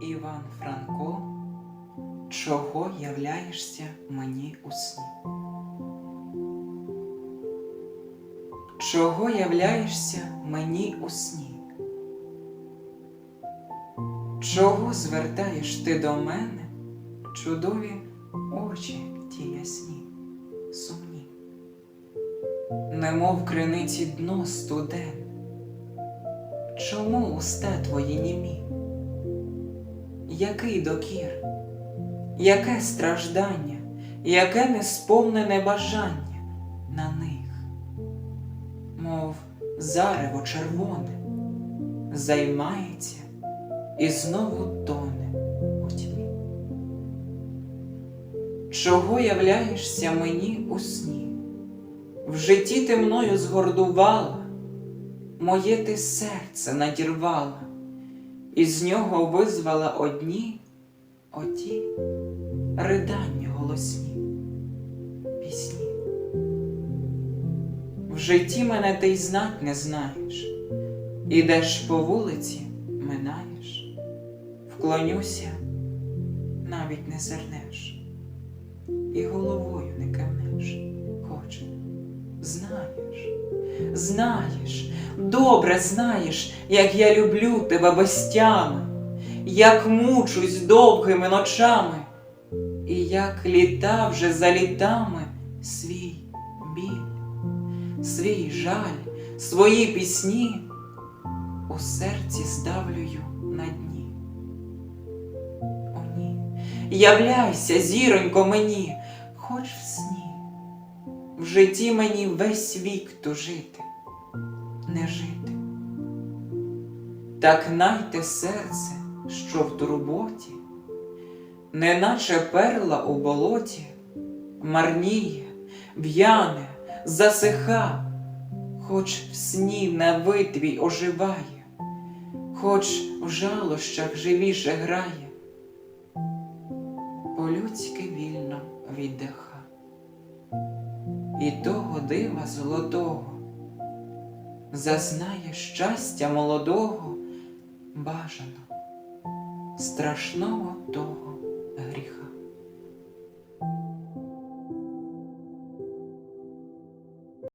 Іван Франко, чого являєшся мені у сні? Чого являєшся мені у сні? Чого звертаєш ти до мене чудові очі ті ясні, сумні? Немов криниці дно студен, чому уста твої німі? Який докір, яке страждання, яке несповнене бажання на них, мов зарево червоне, займається і знову тоне у тьмі. Чого являєшся мені у сні? В житті ти мною згордувала, моє ти серце надірвала, і з нього визвала одні оті ридання голосні пісні. В житті мене ти й знать не знаєш, ідеш по вулиці, минаєш, вклонюся, навіть не зернеш, і головою не кивнеш, хоч знаєш, знаєш, добре знаєш, як я люблю тебе без тями, як мучусь довгими ночами, і як літа вже за літами свій біль, свій жаль, свої пісні у серці здавлюю на дні. О, ні, являйся, зіронько, мені, хоч в сні, в житті мені весь вік тужити, не жити. Так найте серце, що в турботі, неначе перла у болоті, марніє, в'яне, засиха, хоч в сні на витві оживає, хоч в жалощах живіше грає, по-людськи вільно віддиха. І того дива золотого зазнає щастя молодого, бажано, страшного того гріха.